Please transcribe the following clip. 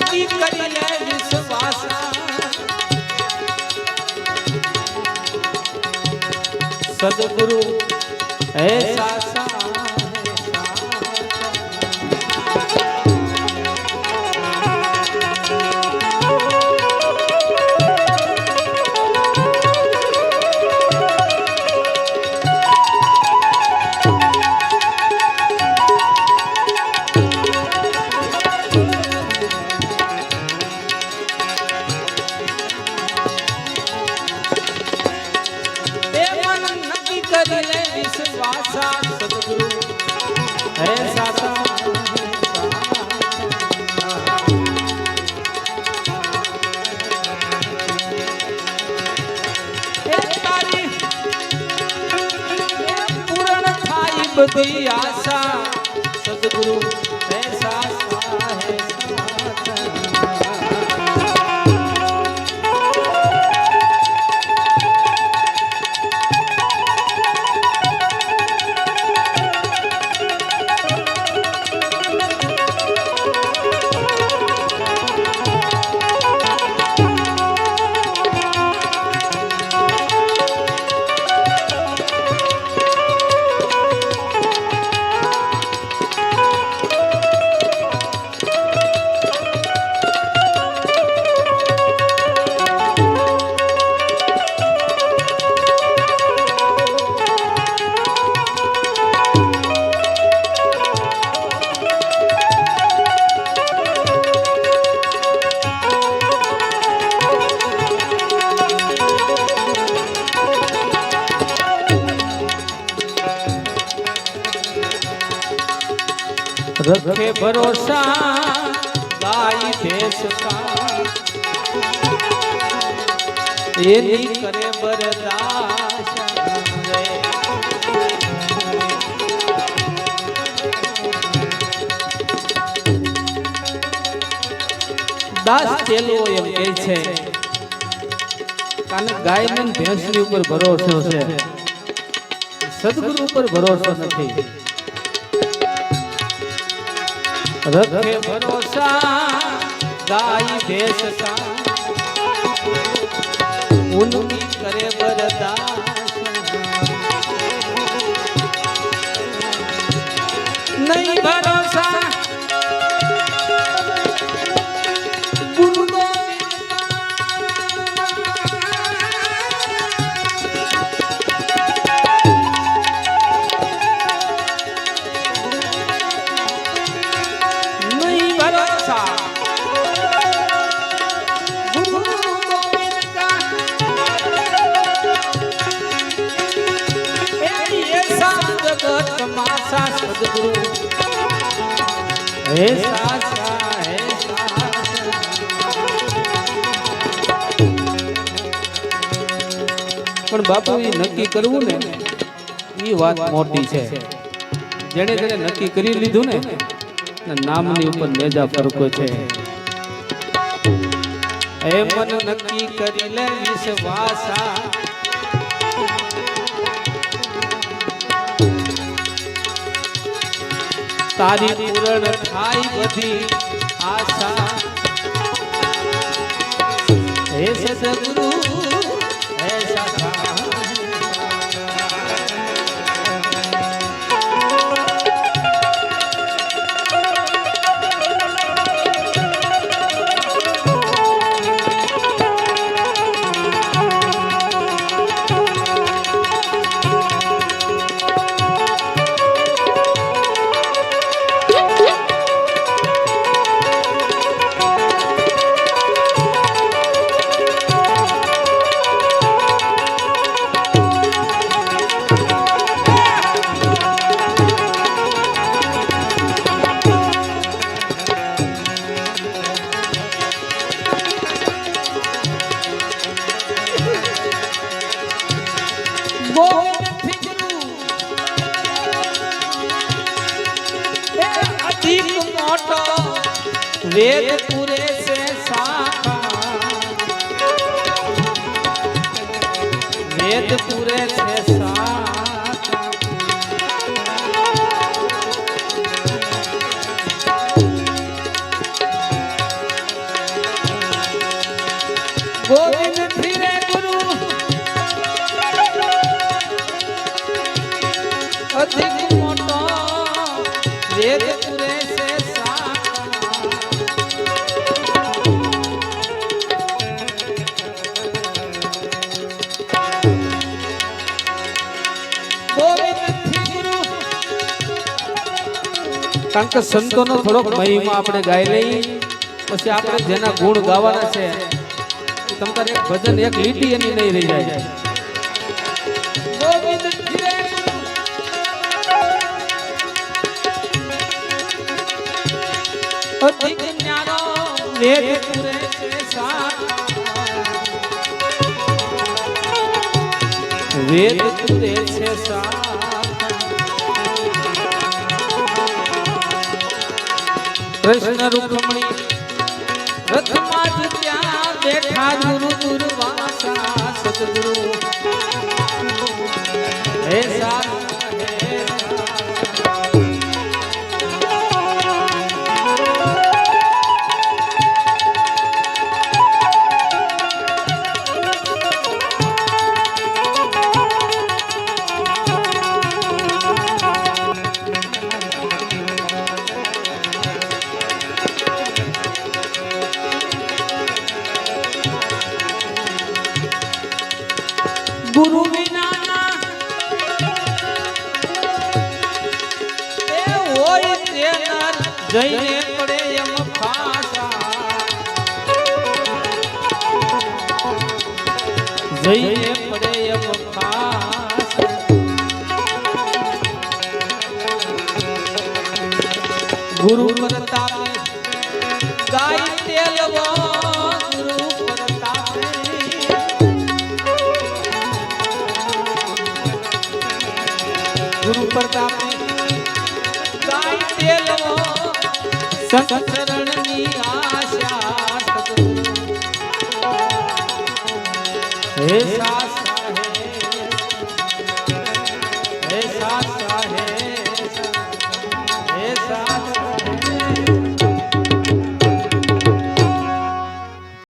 નક્કી કરી લે વિશ્વાસા. સદગુરુ હે સાસા સદગુરુ રખે ભરોસા, બાઈ દેશ એની કરે બરદાસ દાસ ચેલો એમ કહે છે કારણ ગાય ને ભેંસની ઉપર ભરોસો છે. સદગુરુ ઉપર ભરોસો નથી. રખે ભરોસા ગાય ભેસ કા ઉનમી કરે સદગુરુ હે પણ બાપુ, એ નક્કી કરવું ને, એ વાત મોટી છે. જેને જેણે નક્કી કરી લીધું ને નામની ઉપર મેજા ફરકો છે. એ મન નક્કી કરી લે વિશ્વાસા. તારી પૂરણ થાય બધી આશા. હે સદગુરુ મોટો વેદ પુરે છે વેદ પુરે છે ગોવિંદ ફિરે ગુરુ. અધિક મોટો વેદ કારણ કે સંતોનો થોડોક મહિમા આપણે ગાઈ લઈ પછી આપણે જેના ગુણ ગાવાના છે, તમારે એક ભજન એક લીટી એની નહીં રહી જાય વેદ પુરે છે સાખા. વેદ પુરે છે સાખા. કૃષ્ણ રૂકમણી રથમાં ત્યાં બેઠા ગુરુ વાસા સદગુરુ. હે સાધુ, જઈને પડે એમ ફાસા જઈને પડે એમ ફાસા ગુરુ પ્રતાપે સંત શરણની આશા સદગુરુ. હે સાસા